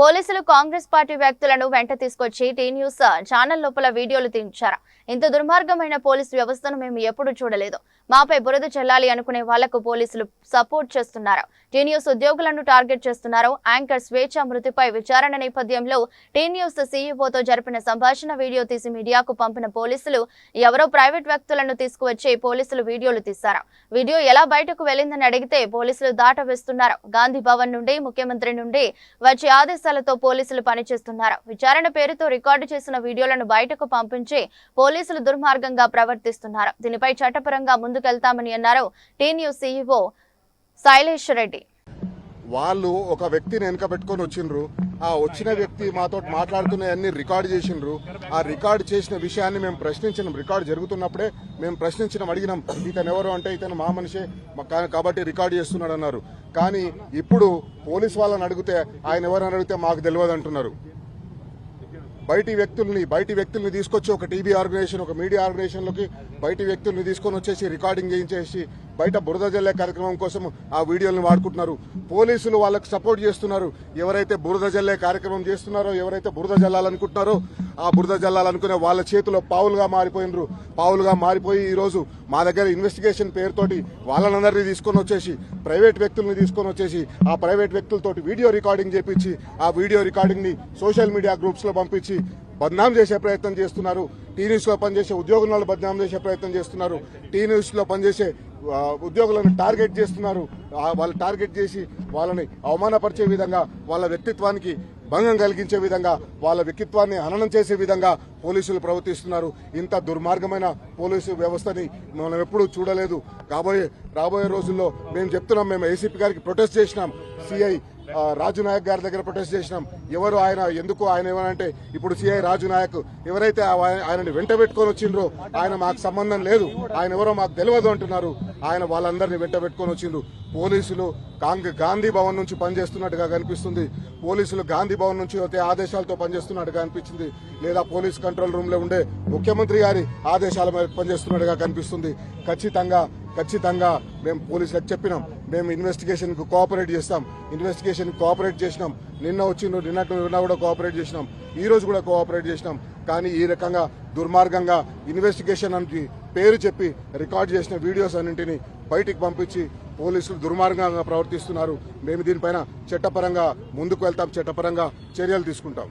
పోలీసులు కాంగ్రెస్ పార్టీ వ్యక్తులను వెంట తీసుకొచ్చి టీ న్యూస్ ఛానల్ లోపల వీడియోలు తీయించారు. ఇంత దుర్మార్గమైన పోలీసు వ్యవస్థను మేము ఎప్పుడూ చూడలేదు. మాపై బురద చెల్లాలి అనుకునే వాళ్ళకు పోలీసులు సపోర్ట్ చేస్తున్నారు. టీ న్యూస్ ఉద్యోగులను టార్గెట్ చేస్తున్నారు. యాంకర్ స్వేచ్ఛ మృతిపై విచారణ నేపథ్యంలో టీ న్యూస్ సీఈఓతో జరిపిన సంభాషణ వీడియో తీసి మీడియాకు పంపిన పోలీసులు ఎవరో ప్రైవేట్ వ్యక్తులను తీసుకువచ్చి పోలీసులు వీడియోలు తీశారు. వీడియో ఎలా బయటకు వెళ్ళిందని అడిగితే పోలీసులు దాట వేస్తున్నారు. గాంధీ భవన్ నుండి ముఖ్యమంత్రి నుండి వచ్చే ఆదేశాలతో పోలీసులు పనిచేస్తున్నారు. విచారణ పేరుతో రికార్డు చేసిన వీడియోలను బయటకు పంపించి పోలీసులు దుర్మార్గంగా ప్రవర్తిస్తున్నారు. దీనిపై చట్టపరంగా ముందుకెళ్తామని అన్నారు T news CEO Shailesh Reddy. వాళ్ళు ఒక వ్యక్తిని వెనక పెట్టుకొని వచ్చిండ్రు. ఆ వచ్చిన వ్యక్తి మాతో మాట్లాడుతున్నవన్నీ రికార్డ్ చేసిండ్రు. ఆ రికార్డ్ చేసిన విషయాన్ని మేము ప్రశ్నించినాం. రికార్డ్ జరుగుతున్నప్పుడే మేము ప్రశ్నించినాం అడిగినాం. ఇతను ఎవరు అంటే ఇతను మా మనిషే మా- కాబట్టి రికార్డ్ చేస్తున్నాడు అన్నారు కానీ ఇప్పుడు పోలీస్ వాళ్ళని అడిగితే ఆయన ఎవరని అడిగితే మాకు తెలియదు అంటున్నారు. బయటి వ్యక్తుల్ని బయటి వ్యక్తుల్ని తీసుకొచ్చి ఒక టీవీ ఆర్గనైజేషన్ ఒక మీడియా ఆర్గనైజేషన్లోకి బయటి వ్యక్తుల్ని తీసుకొని వచ్చేసి రికార్డింగ్ చేయించేసి బయట బురద జల్లే కార్యక్రమం కోసం ఆ వీడియోలను వాడుకుంటున్నారు. పోలీసులు వాళ్ళకు సపోర్ట్ చేస్తున్నారు. ఎవరైతే బురద జల్లే కార్యక్రమం చేస్తున్నారో ఎవరైతే బురద జల్లాలనుకుంటున్నారో ఆ బురద జల్లాలనుకునే వాళ్ళ చేతిలో పావులుగా మారిపోయినరు. పావులుగా మారిపోయి ఈరోజు మా దగ్గర ఇన్వెస్టిగేషన్ పేరుతోటి వాళ్ళనందరినీ తీసుకొని వచ్చేసి ప్రైవేట్ వ్యక్తుల్ని తీసుకొని వచ్చేసి ఆ ప్రైవేట్ వ్యక్తులతోటి వీడియో రికార్డింగ్ చేపించి ఆ వీడియో రికార్డింగ్ని సోషల్ మీడియా గ్రూప్స్లో పంపించి బద్నాం చేసే ప్రయత్నం చేస్తున్నారు. టీ న్యూస్లో పనిచేసే ఉద్యోగులను బద్నాం చేసే ప్రయత్నం చేస్తున్నారు. టీ న్యూస్లో పనిచేసే ఉద్యోగులను టార్గెట్ చేస్తున్నారు. వాళ్ళు టార్గెట్ చేసి వాళ్ళని అవమానపరిచే విధంగా వాళ్ళ వ్యక్తిత్వానికి భంగం కలిగించే విధంగా వాళ్ళ వ్యక్తిత్వాన్ని హననం చేసే విధంగా పోలీసులు ప్రవర్తిస్తున్నారు. ఇంత దుర్మార్గమైన పోలీసు వ్యవస్థని మనం ఎప్పుడూ చూడలేదు. కాబోయే రాబోయే రోజుల్లో మేము చెప్తున్నాం మేము ఏసీపీ గారికి ప్రొటెస్ట్ చేసినాం. సిఐ రాజు నాయక్ గారి దగ్గర ప్రొటెస్ట్ చేసినాం. ఎవరు ఆయన ఎందుకు ఆయన ఏమనంటే ఇప్పుడు సిఐ రాజు నాయక్ ఎవరైతే ఆయనని వెంట పెట్టుకొని వచ్చిండ్రో ఆయన మాకు సంబంధం లేదు. ఆయన ఎవరో మాకు తెలియదు అంటున్నారు. ఆయన వాళ్ళందరినీ వెంట పెట్టుకొని వచ్చిండ్రు. పోలీసులు గాంధీ భవన్ నుంచి పనిచేస్తున్నట్టుగా కనిపిస్తుంది. పోలీసులు గాంధీ భవన్ నుంచి వచ్చే ఆదేశాలతో పనిచేస్తున్నట్టుగా అనిపించింది. లేదా పోలీస్ కంట్రోల్ రూమ్లో ఉండే ముఖ్యమంత్రి గారి ఆదేశాల మేరకు పనిచేస్తున్నట్టుగా కనిపిస్తుంది. ఖచ్చితంగా ఖచ్చితంగా మేము పోలీసులకు చెప్పినాం. మేము ఇన్వెస్టిగేషన్కు కోఆపరేట్ చేస్తాం. ఇన్వెస్టిగేషన్ కోఆపరేట్ చేసినాం. నిన్న వచ్చిన నిన్నటి నిన్న కూడా కోఆపరేట్ చేసినాం. ఈ రోజు కూడా కోఆపరేట్ చేసినాం. కానీ ఈ రకంగా దుర్మార్గంగా ఇన్వెస్టిగేషన్ అని పేరు చెప్పి రికార్డ్ చేసిన వీడియోస్ అన్నింటినీ బయటికి పంపించి పోలీసులు దుర్మార్గంగా ప్రవర్తిస్తున్నారు. మేము దీనిపైన చట్టపరంగా ముందుకు వెళ్తాం చట్టపరంగా చర్యలు తీసుకుంటాం.